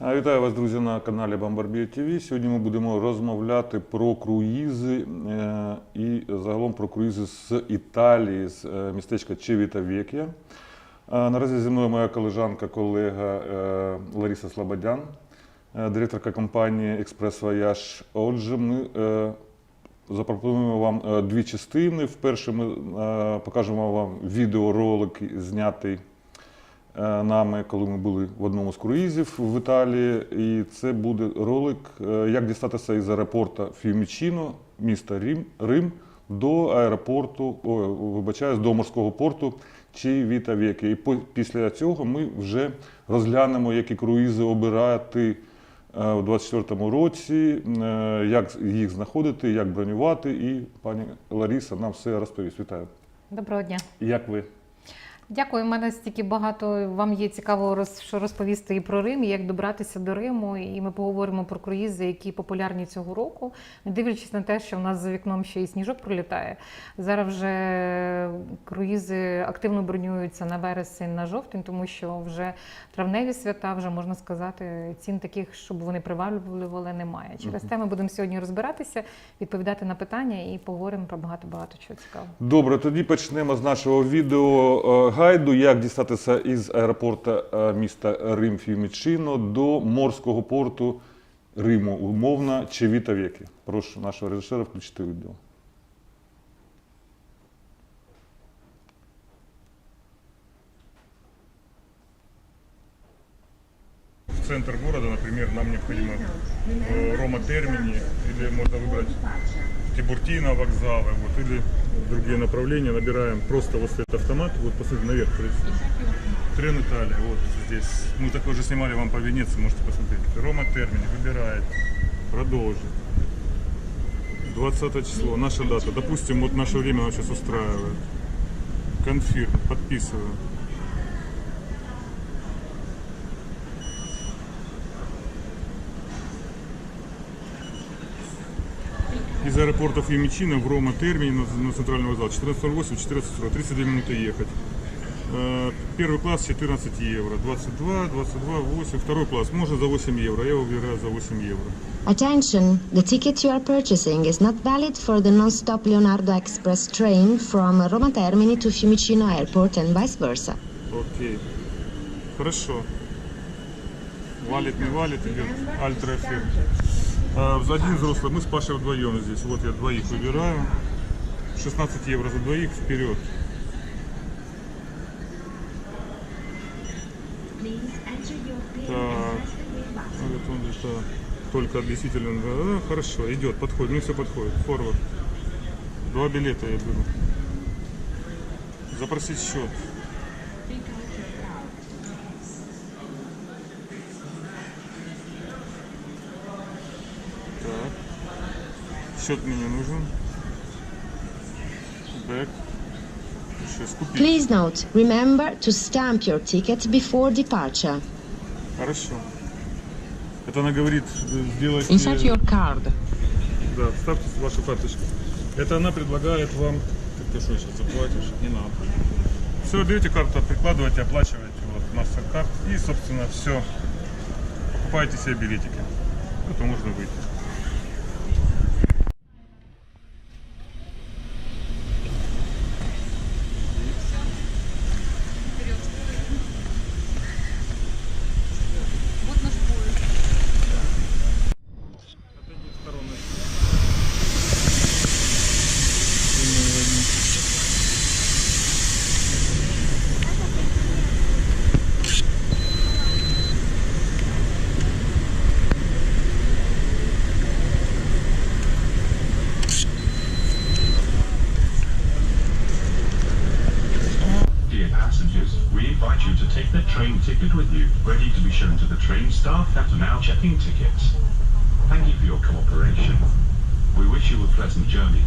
Вітаю вас, друзі, на каналі Бомбарбія ТВ. Сьогодні ми будемо розмовляти про круїзи е, і загалом про круїзи з Італії, з е, містечка Чевіта Вєкія. Наразі зі мною моя колежанка, колега е, Лариса Слободян, директорка компанії Експрес Вояж. Отже, ми запропонуємо вам дві частини. Вперше ми покажемо вам відеоролик, знятий нами, коли ми були в одному з круїзів в Італії. І це буде ролик, е, як дістатися із аеропорту Фімічіно, міста Рим, Рим до аеропорту, о, вибачаюсь, до морського порту Чивіта Вєкі. І по- після цього ми вже розглянемо, які круїзи обирати е, у 2024 році, е, як їх знаходити, як бронювати. І пані Ларіса нам все розповість. Вітаю. Доброго дня. Як ви? Дякую. У мене стільки багато вам є цікаво роз, що розповісти і про Рим, і як добратися до Риму. І ми поговоримо про круїзи, які популярні цього року, не дивлячись на те, що в нас за вікном ще і сніжок пролітає. Зараз вже круїзи активно бронюються на вересень, на жовтень, тому що вже травневі свята, вже можна сказати, цін таких, щоб вони приваблювали, немає. Через те ми будемо сьогодні розбиратися, відповідати на питання і поговоримо про багато багато чого цікавого. Добре, тоді почнемо з нашого відео е, гайду, як дістатися із аеропорту е, міста Рим Фімічино до морського порту Риму, умовно Чевіта Вєкі. Прошу нашого режисера включити відео. в центр города, например, нам необходимо э, Рома Термини, или можно выбрать Тибуртино вокзалы, вот, или другие направления. Набираем просто вот этот автомат, вот посмотрите наверх, Трен Италия, вот здесь. Мы такой же снимали вам по Венеции, можете посмотреть. Рома Термини, выбираете, продолжить. 20 число, наша дата. Допустим, вот наше время нас сейчас устраивает. Конфирм, подписываю. из аэропорта Фьюмичино в Рома Термини на, на центральный вокзал 14.08, 14.40, 32 минуты ехать. Э, Первый класс 14 евро, 22, 22, 8. Второй класс можно за 8 евро, я выбираю за 8 евро. Attention, the ticket you are purchasing is not valid for the non-stop Leonardo Express train from Roma Termini to Fiumicino Airport and vice versa. Окей. Хорошо. Валит, не валит, идет альтрафир. А, один взрослый, мы с Пашей вдвоем здесь. Вот я двоих выбираю. 16 евро за двоих вперед. Так. Он это только действительно. да, хорошо, идет, подходит. Ну все подходит. Форвард. Два билета я беру. Запросить счет. Счет мне не нужен. Back. Сейчас купить. Please note, remember to stamp your ticket before departure. Хорошо. Это она говорит, сделайте... Insert your card. Да, вставьте вашу карточку. Это она предлагает вам... Ты, ты что, сейчас заплатишь? Не надо. Все, берете карту, прикладываете, оплачиваете. Вот, MasterCard. И, собственно, все. Покупаете себе билетики. Это можно выйти. Ready to be shown to the train staff that are now checking tickets. Thank you for your cooperation. We wish you a pleasant journey.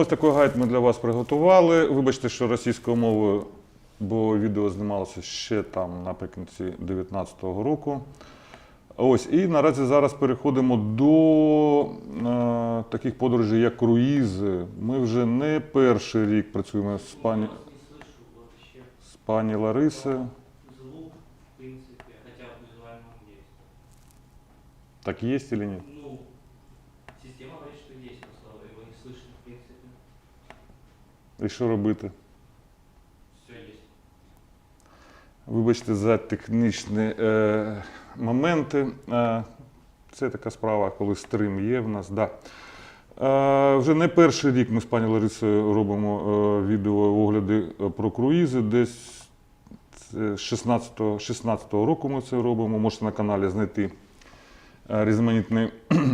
Ось такий гайд ми для вас приготували. Вибачте, що російською мовою, бо відео знімалося ще там наприкінці 2019 року. Ось, і наразі зараз переходимо до е, таких подорожей, як круїзи. Ми вже не перший рік працюємо з пані, з пані Ларисою. Так є чи ні? Ну, система говорит, что есть, просто его не слышно, в принципе. І що робити? Все есть. Вибачте за технічні е, моменти. Е, це така справа, коли стрим є в нас. Да. Е, вже не перший рік ми з пані Ларисою робимо е, відео огляди е, про круїзи. Десь з 16-го 16-го року ми це робимо. Можете на каналі знайти е, різноманітні е,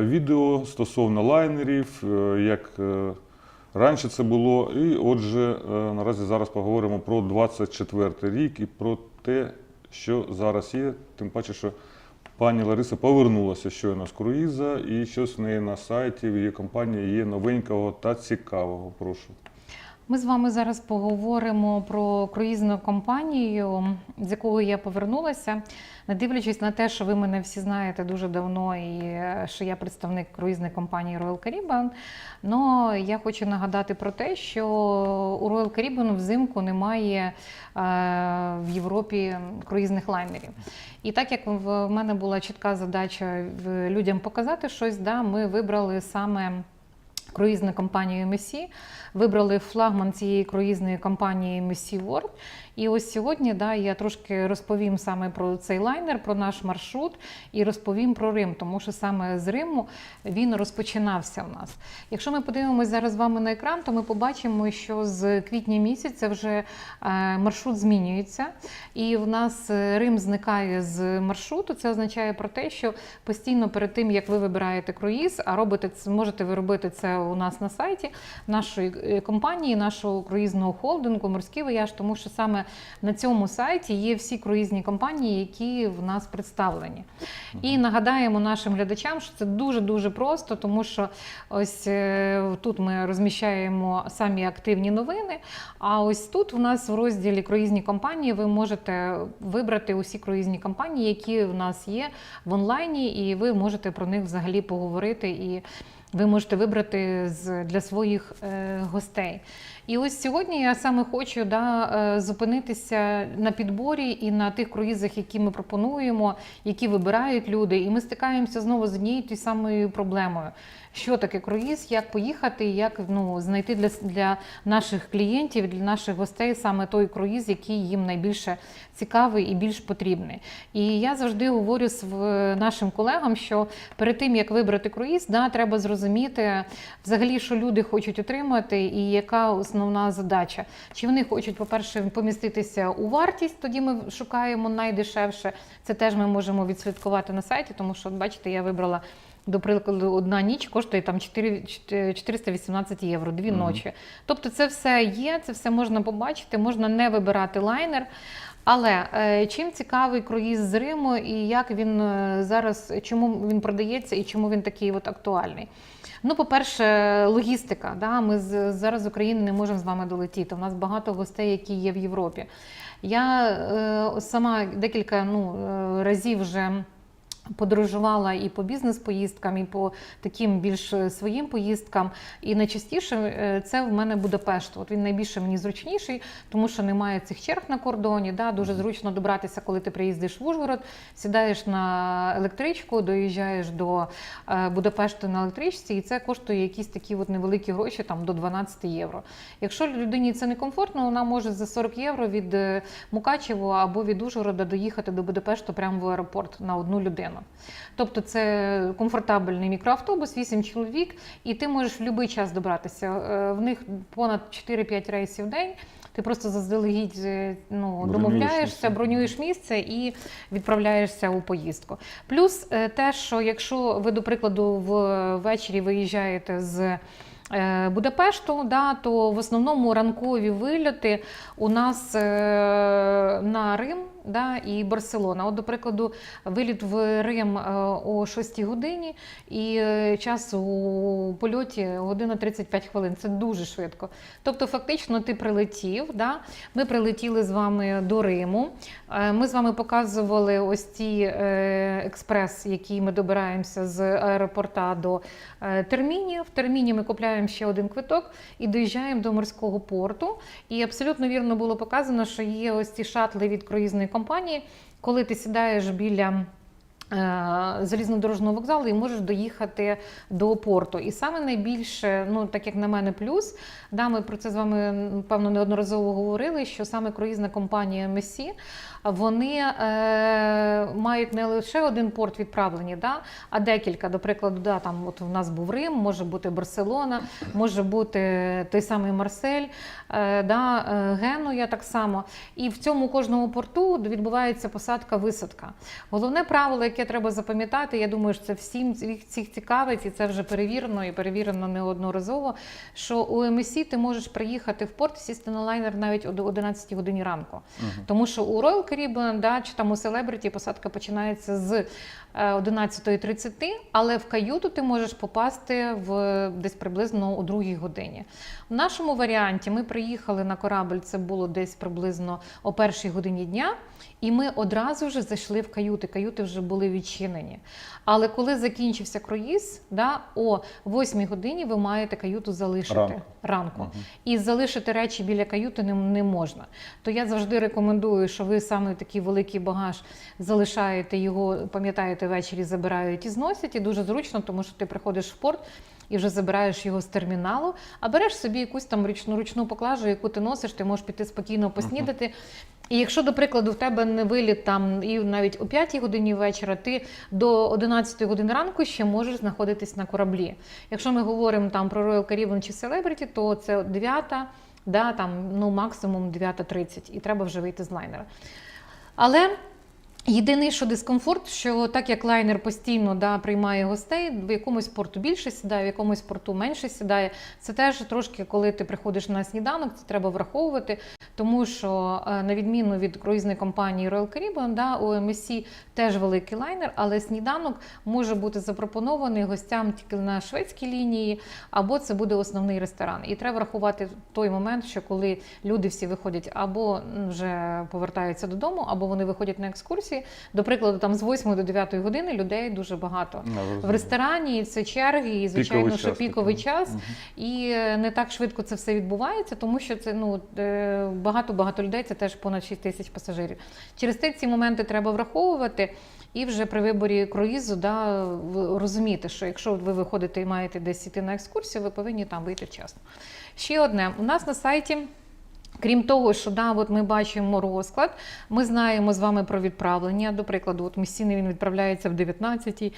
відео стосовно лайнерів, е, як е, раніше це було. І отже, е, наразі зараз поговоримо про 24 рік і про те, що зараз є. Тим паче, що пані Лариса повернулася щойно з круїза, і щось в неї на сайті в її компанії є новенького та цікавого. Прошу. Ми з вами зараз поговоримо про круїзну компанію, з якого я повернулася, не дивлячись на те, що ви мене всі знаєте дуже давно, і е, що я представник круїзної компанії Royal Caribbean. Но я хочу нагадати про те, що у Royal Caribbean взимку немає е, в Європі круїзних лайнерів. І так як в мене була чітка задача людям показати щось, да, ми вибрали саме круїзну компанію MSC, вибрали флагман цієї круїзної компанії MSC World. І ось сьогодні да, я трошки розповім саме про цей лайнер, про наш маршрут і розповім про Рим, тому що саме з Риму він розпочинався у нас. Якщо ми подивимось зараз з вами на екран, то ми побачимо, що з квітня місяця вже е, маршрут змінюється, і в нас е, Рим зникає з маршруту. Це означає про те, що постійно перед тим, як ви вибираєте круїз, а робите можете ви робити це у нас на сайті нашої е, компанії, нашого круїзного холдингу, морський вояж, тому що саме на цьому сайті є всі круїзні компанії, які в нас представлені. І нагадаємо нашим глядачам, що це дуже дуже просто, тому що ось е, тут ми розміщаємо самі активні новини. А ось тут у нас в розділі круїзні компанії ви можете вибрати усі круїзні компанії, які в нас є в онлайні, і ви можете про них взагалі поговорити. І ви можете вибрати з, для своїх е, гостей. І ось сьогодні я саме хочу да, е, зупинитися на підборі і на тих круїзах, які ми пропонуємо, які вибирають люди. І ми стикаємося знову з однією тією самою проблемою. Що таке круїз, як поїхати, як ну, знайти для, для наших клієнтів, для наших гостей саме той круїз, який їм найбільше цікавий і більш потрібний. І я завжди говорю з нашим колегам, що перед тим як вибрати круїз, да, треба зрозуміти взагалі, що люди хочуть отримати, і яка основна задача. Чи вони хочуть, по-перше, поміститися у вартість, тоді ми шукаємо найдешевше. Це теж ми можемо відслідкувати на сайті, тому що, бачите, я вибрала. До прикладу, одна ніч коштує там 4, 418 євро, дві Мгм. ночі. Тобто, це все є, це все можна побачити, можна не вибирати лайнер. Але е, чим цікавий круїз з Риму і як він е, зараз, чому він продається і чому він такий от актуальний? Ну, по-перше, логістика. Да? Ми з, зараз з України не можемо з вами долетіти. У нас багато гостей, які є в Європі. Я е, сама декілька ну, е, разів вже Подорожувала і по бізнес-поїздкам, і по таким більш е, своїм поїздкам. І найчастіше е, це в мене Будапешт. От він найбільше мені зручніший, тому що немає цих черг на кордоні. Да? Дуже зручно добратися, коли ти приїздиш в Ужгород, сідаєш на електричку, доїжджаєш до е, Будапешту на електричці, і це коштує якісь такі от невеликі гроші, там до 12 євро. Якщо людині це не комфортно, вона може за 40 євро від Мукачево або від Ужгорода доїхати до Будапешту прямо в аеропорт на одну людину. Тобто це комфортабельний мікроавтобус, 8 чоловік, і ти можеш в будь-який час добратися. Е, В них понад 4-5 рейсів в день. Ти просто заздалегідь е, ну, домовляєшся, бронюєш місце і відправляєшся у поїздку. Плюс е, те, що якщо ви, до прикладу, ввечері виїжджаєте з Будапешту, да, то в основному ранкові вильоти у нас на Рим да, і Барселона. От, до прикладу, виліт в Рим е, о 6 годині, і е, час у польоті година 35 хвилин. Це дуже швидко. Тобто, фактично, ти прилетів. Да? Ми прилетіли з вами до Риму. Е, Ми з вами показували ось е, експрес, які ми добираємося з аеропорта до терміні. В терміні ми купляємо ще один квиток і доїжджаємо до морського порту. І абсолютно вірно було показано, що є ось ці шатли від круїзної компанії, коли ти сідаєш біля. е, Залізнодорожного вокзалу і можеш доїхати до порту. І саме найбільше, ну так як на мене, плюс, да, ми про це з вами певно неодноразово говорили, що саме круїзна компанія MSC, вони е, мають не лише один порт відправлені, да, а декілька. До прикладу, да, там от у нас був Рим, може бути Барселона, може бути той самий Марсель, е, да, е, Генуя так само. І в цьому кожному порту відбувається посадка-висадка. Головне правило, яке треба запам'ятати, я думаю, що це всім всіх цікавить, і це вже перевірено і перевірено неодноразово. Що у МСІ ти можеш приїхати в порт, сісти на лайнер навіть о 11 годині ранку. Тому що у Royal Caribbean, да, чи там у селебриті посадка починається з 11.30, але в каюту ти можеш попасти в десь приблизно о 2 годині. В нашому варіанті ми приїхали на корабль, це було десь приблизно о першій годині дня, і ми одразу ж зайшли в каюти. Каюти вже були відчинені. Але коли закінчився круїз, да, о 8 годині ви маєте каюту залишити Ранку. ранку. І залишити речі біля каюти не, не можна. То я завжди рекомендую, що ви саме такий великий багаж залишаєте його, пам'ятаєте, ввечері забирають і зносять. І дуже зручно, тому що ти приходиш в порт. І вже забираєш його з терміналу, а береш собі якусь там ручну ручну поклажу, яку ти носиш, ти можеш піти спокійно поснідати. І якщо, до прикладу, в тебе не виліт там і навіть о 5 годині вечора, ти до 11 години ранку ще можеш знаходитись на кораблі. Якщо ми говоримо там про Royal Caribbean чи Celebrity, то це 9, да, там, ну, максимум 9.30, і треба вже вийти з лайнера. Але Єдиний, що дискомфорт, що так як лайнер постійно да, приймає гостей, в якомусь порту більше сідає, в якомусь порту менше сідає. Це теж трошки, коли ти приходиш на сніданок, це треба враховувати. Тому що, е, на відміну від круїзної компанії Royal Caribbean, да, у MSC теж великий лайнер, але сніданок може бути запропонований гостям тільки на шведській лінії, або це буде основний ресторан. І треба врахувати той момент, що коли люди всі виходять або вже повертаються додому, або вони виходять на екскурсії. До прикладу, там з 8 до 9 години людей дуже багато. Да, В ресторані це черги, і звичайно, Піковий що час піковий такий. час. Мгм. І е, не так швидко це все відбувається, тому що це ну е, багато-багато людей, це теж понад 6 тисяч пасажирів. Через те ці моменти треба враховувати. І вже при виборі круїзу да, розуміти, що якщо ви виходите і маєте десь іти на екскурсію, ви повинні там вийти вчасно. Ще одне: у нас на сайті. Крім того, що да, от ми бачимо розклад, ми знаємо з вами про відправлення. До прикладу, от Месіни він відправляється в 19-й,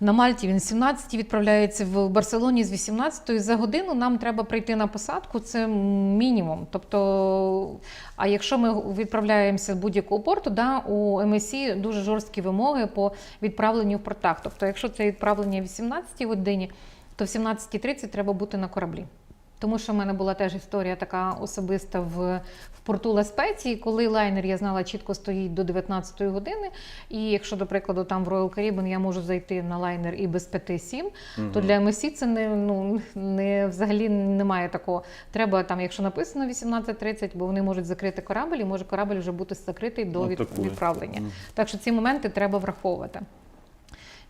на Мальті він в 17-й відправляється в Барселоні з 18-ї. За годину нам треба прийти на посадку, це мінімум. Тобто, а якщо ми відправляємося з будь-якого порту, да, у МСІ дуже жорсткі вимоги по відправленню в портах. Тобто, якщо це відправлення в 18-й годині, то в 17.30 треба бути на кораблі. Тому що в мене була теж історія така особиста в, в порту Ласпеції, коли лайнер я знала чітко стоїть до 19 години. І якщо, до прикладу, там в Royal Caribbean я можу зайти на лайнер і без 5-7, то для МСІ це не, ну, не взагалі немає такого. Треба там, якщо написано 18.30, бо вони можуть закрити корабль, і може корабль вже бути закритий до від, відправлення. Так що ці моменти треба враховувати.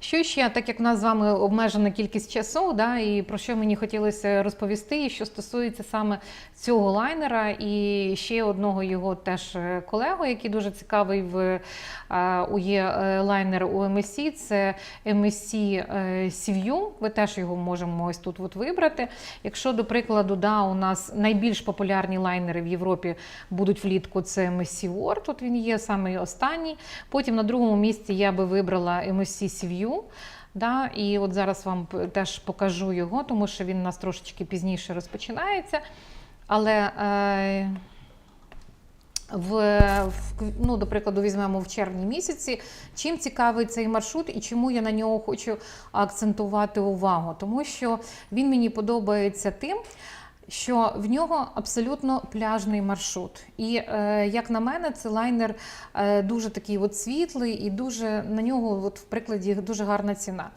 Що ще, так як в нас з вами обмежена кількість часу, да, і про що мені хотілося розповісти, і що стосується саме цього лайнера і ще одного його теж е, колегу, який дуже цікавий в е, є е, лайнер у MSC, це MSC Siview. Ви теж його можемо ось тут от вибрати. Якщо, до прикладу, да, у нас найбільш популярні лайнери в Європі будуть влітку, це MSC Word, тут він є саме останній. Потім на другому місці я би вибрала MSC Да, і от зараз вам теж покажу його, тому що він у нас трошечки пізніше розпочинається. Але е, в, в ну, до прикладу, візьмемо в червні місяці. Чим цікавий цей маршрут і чому я на нього хочу акцентувати увагу? Тому що він мені подобається тим. Що в нього абсолютно пляжний маршрут, і е, як на мене, це лайнер е, дуже такий от світлий, і дуже на нього, от в прикладі, дуже гарна ціна.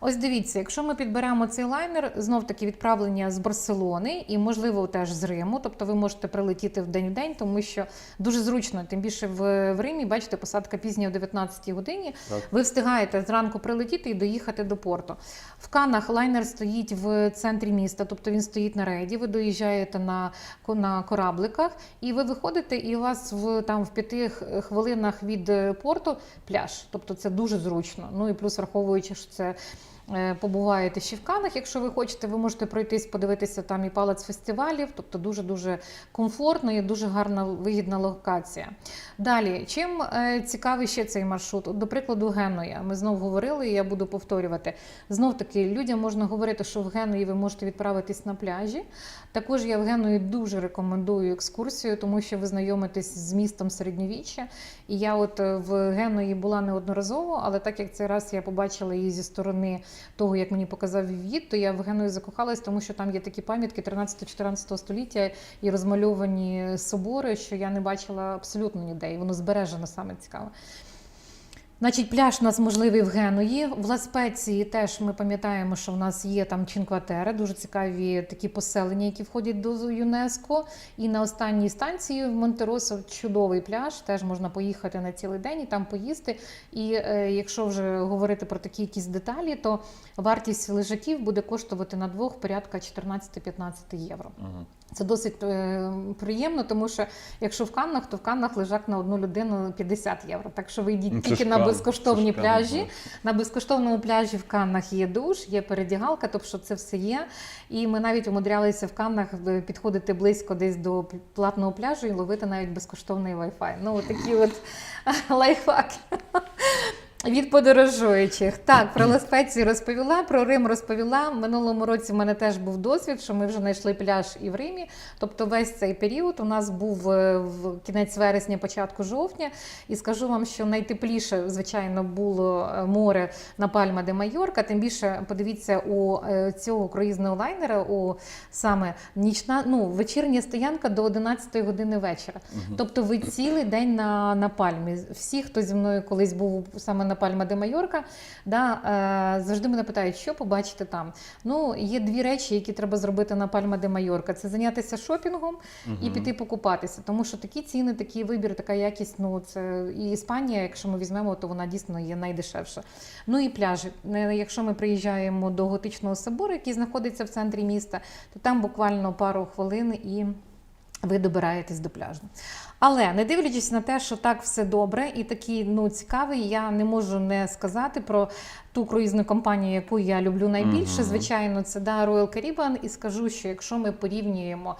Ось дивіться, якщо ми підберемо цей лайнер, знов таки відправлення з Барселони і, можливо, теж з Риму. Тобто ви можете прилетіти в день в день, тому що дуже зручно, тим більше в, в Римі, бачите, посадка пізня о 19 годині. Так. Ви встигаєте зранку прилетіти і доїхати до порту. В Канах лайнер стоїть в центрі міста, тобто він стоїть на рейді. Ви доїжджаєте на, на корабликах, і ви виходите, і у вас в там в п'яти хвилинах від е, порту пляж. Тобто це дуже зручно. Ну і плюс враховуючи, що це. Е, Побуваєте ще в Канах, якщо ви хочете, ви можете пройтись, подивитися там і палац фестивалів, тобто дуже дуже комфортно і дуже гарна вигідна локація. Далі, чим е, цікавий ще цей маршрут? До прикладу, Генуя. Ми знов говорили, і я буду повторювати. Знов таки, людям можна говорити, що в Генуї ви можете відправитись на пляжі. Також я в Генуї дуже рекомендую екскурсію, тому що ви знайомитесь з містом середньовіччя. І я от е, в Генуї була неодноразово, але так як цей раз я побачила її зі сторони того, як мені показав Вівід, то я в Геною закохалась, тому що там є такі пам'ятки 13-14 століття і розмальовані собори, що я не бачила абсолютно ніде. І воно збережено саме цікаво. Значить, пляж у нас можливий в Генуї. В Ласпеції теж ми пам'ятаємо, що в нас є там Чинкватери, дуже цікаві такі поселення, які входять до ЮНЕСКО. І на останній станції в Монтеросо чудовий пляж. Теж можна поїхати на цілий день і там поїсти. І е, якщо вже говорити про такі якісь деталі, то вартість лежаків буде коштувати на двох порядка 14-15 євро. Мгм. Це досить е, приємно, тому що якщо в Каннах, то в Каннах лежак на одну людину 50 євро. Так що ви йдіть Ну, це тільки ж на безкоштовні пляжі. ну. На безкоштовному пляжі в Каннах є душ, є передягалка, тобто це все є. І ми навіть умудрялися в Каннах е, підходити близько десь до платного пляжу і ловити навіть безкоштовний Wi-Fi. Ну, такі от лайфхаки. Від подорожуючих. Так, про Ласпецію розповіла, про Рим розповіла. В минулому році в мене теж був досвід, що ми вже знайшли пляж і в Римі. Тобто весь цей період у нас був е, в кінець вересня, початку жовтня. І скажу вам, що найтепліше, звичайно, було е, море на Пальма де Майорка. Тим більше подивіться у е, цього круїзного лайнера, у саме нічна, ну, вечірня стоянка до 11 години вечора. Тобто ви цілий день на, на пальмі. Всі, хто зі мною колись був саме на Пальма де Майорка, да, е, завжди мене питають, що побачити там. Ну, є дві речі, які треба зробити на Пальма де Майорка: це зайнятися шопінгом і піти покупатися. Тому що такі ціни, такий вибір, така якість. Ну це і Іспанія, якщо ми візьмемо, то вона дійсно є найдешевша. Ну і пляжі. Якщо ми приїжджаємо до готичного собору, який знаходиться в центрі міста, то там буквально пару хвилин і ви добираєтесь до пляжу. Але не дивлячись на те, що так все добре і такий ну цікавий, я не можу не сказати про ту круїзну компанію, яку я люблю найбільше. Звичайно, це да, Royal Caribbean. І скажу, що якщо ми порівнюємо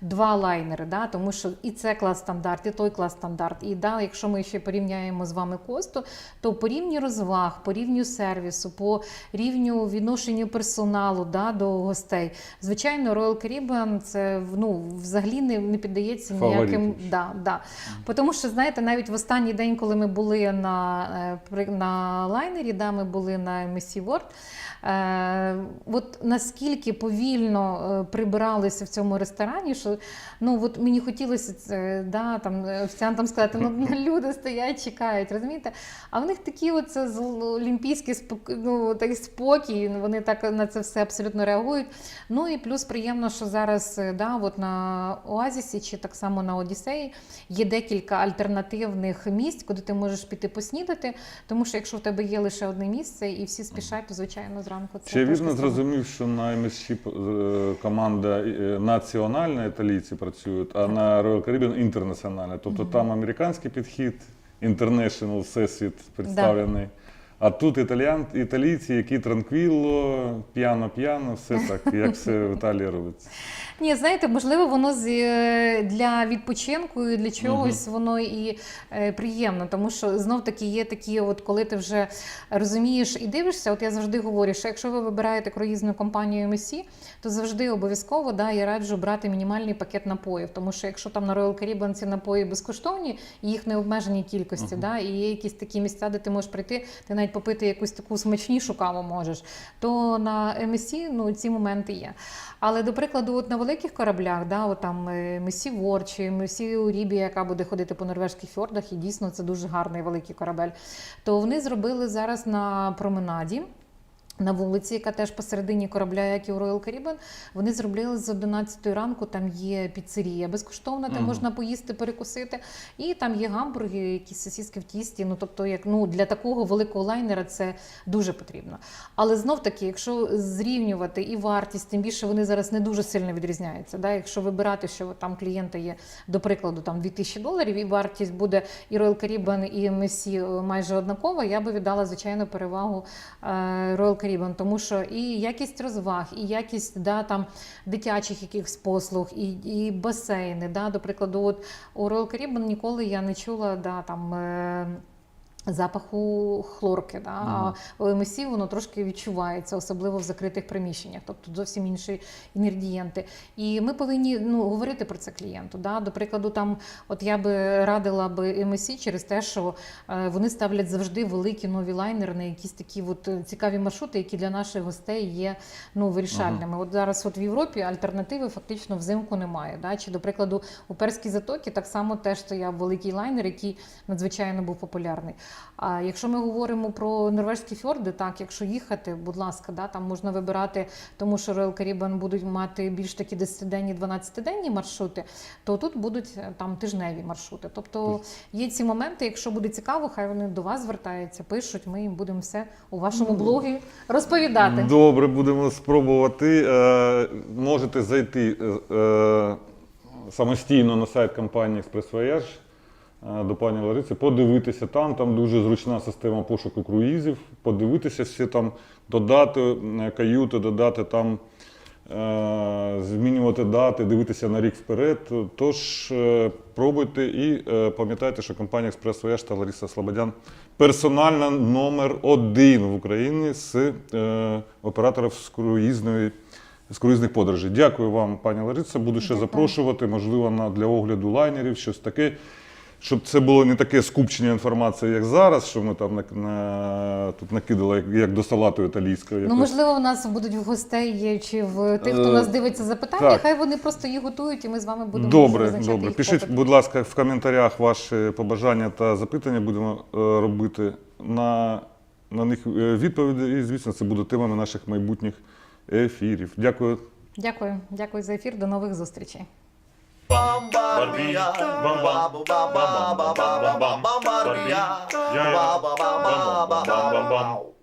два лайнери, да, тому що і це клас стандарт, і той клас стандарт. І да, якщо ми ще порівняємо з вами косту, то по рівню розваг, по рівню сервісу, по рівню відношенню персоналу да, до гостей. Звичайно, Royal Caribbean це ну, взагалі не, не піддається ніяким. Да, да. Тому що, знаєте, навіть в останній день, коли ми були на, е, на лайнері, да, ми були на MSC World, Е, от наскільки повільно е, прибиралися в цьому ресторані, що ну от мені хотілося це, да, там е, офіціантам сказати, ну люди стоять, чекають, розумієте? А в них такі от це зл- олімпійський ну, такий спокій, вони так на це все абсолютно реагують. Ну і плюс приємно, що зараз да, от на Оазісі чи так само на Одіссеї є декілька альтернативних місць, куди ти можеш піти поснідати. Тому що якщо в тебе є лише одне місце, і всі спішать, звичайно зранку це Чи він вірно зрозумів, що на MSC е, команда е, національна італійці працюють, а на Royal Caribbean інтернаціональна. Тобто там американський підхід, інтернешнл всесвіт представлений. А тут італіян, італійці, які транквіло, п'яно-п'яно, все так, як все в Італії робиться. Ні, знаєте, можливо, воно з е, для відпочинку і для чогось воно і е, приємно, тому що знов таки є такі, от коли ти вже розумієш і дивишся, от я завжди говорю, що якщо ви вибираєте круїзну компанію MSC, то завжди обов'язково да, я раджу брати мінімальний пакет напоїв, тому що якщо там на Royal Caribbean ці напої безкоштовні, їх не обмежені кількості, да, і є якісь такі місця, де ти можеш прийти, ти навіть попити якусь таку смачнішу каву можеш, то на MSC ну, ці моменти є. Але до прикладу, от на великих кораблях, да, от там е, Месі Вор чи Месі Урібія, яка буде ходити по норвежських фьордах, і дійсно це дуже гарний великий корабель. То вони зробили зараз на променаді. На вулиці, яка теж посередині корабля, як і у Royal Caribbean, вони зробили з 11 ранку. Там є піцерія безкоштовна, там Мгм. можна поїсти, перекусити. І там є гамбурги, якісь сосиски в тісті. Ну тобто, як ну для такого великого лайнера це дуже потрібно. Але знов таки, якщо зрівнювати і вартість, тим більше вони зараз не дуже сильно відрізняються. Да? Якщо вибирати, що там клієнта є, до прикладу, там 2000 доларів, і вартість буде і Royal Caribbean, і MSC майже однакова, я би віддала звичайно перевагу е, Royal Caribbean, тому що і якість розваг, і якість да, там, дитячих якихось послуг, і, і басейни. Да? До прикладу, от у Royal Caribbean ніколи я не чула да, там. Запаху хлорки, да? а у МСІ воно трошки відчувається, особливо в закритих приміщеннях, тобто зовсім інші інгредієнти. І ми повинні ну, говорити про це клієнту. Да? До прикладу, там, от я би радила би МСІ через те, що е, вони ставлять завжди великі нові лайнери на якісь такі от е, цікаві маршрути, які для наших гостей є ну, вирішальними. От зараз от в Європі альтернативи фактично взимку немає. Да? Чи, до прикладу, у Перській затокі так само теж стояв великий лайнер, який надзвичайно був популярний. А якщо ми говоримо про норвежські фьорди, так, якщо їхати, будь ласка, да, там можна вибирати, тому що Royal Caribbean будуть мати більш такі 10-денні, 12-денні маршрути, то тут будуть е, там тижневі маршрути. Тобто є ці моменти, якщо буде цікаво, хай вони до вас звертаються, пишуть, ми їм будемо все у вашому блогі розповідати. Добре, будемо спробувати. Е, Можете зайти е, е, самостійно на сайт компанії Express Voyage до пані Лариси, подивитися там. Там дуже зручна система пошуку круїзів. Подивитися всі там, додати е, каюти, додати там. е, Змінювати дати, дивитися на рік вперед. Тож е, пробуйте і е, пам'ятайте, що компанія Експрес Вояж та Лариса Слободян персональна номер один в Україні з е, операторів з круїзної. З круїзних подорожей. Дякую вам, пані Лариса. Буду ще Дякую. запрошувати, можливо, на для огляду лайнерів, щось таке. Щоб це було не таке скупчення інформації, як зараз, що ми там на, на, тут накидали, як, як до салату італійського. Ну, можливо, у нас будуть в гостей чи в тих, хто Е, нас дивиться запитання, так. хай вони просто їх готують, і ми з вами будемо Добре, добре. їх Пишіть, попит. будь ласка, в коментарях ваші побажання та запитання. Будемо е, робити на, на них е, відповіді. І, звісно, це буде темами наших майбутніх ефірів. Дякую. Дякую, дякую за ефір. До нових зустрічей. Bombardia, Bombardia, Bombardia, Bombardia, Bombardia,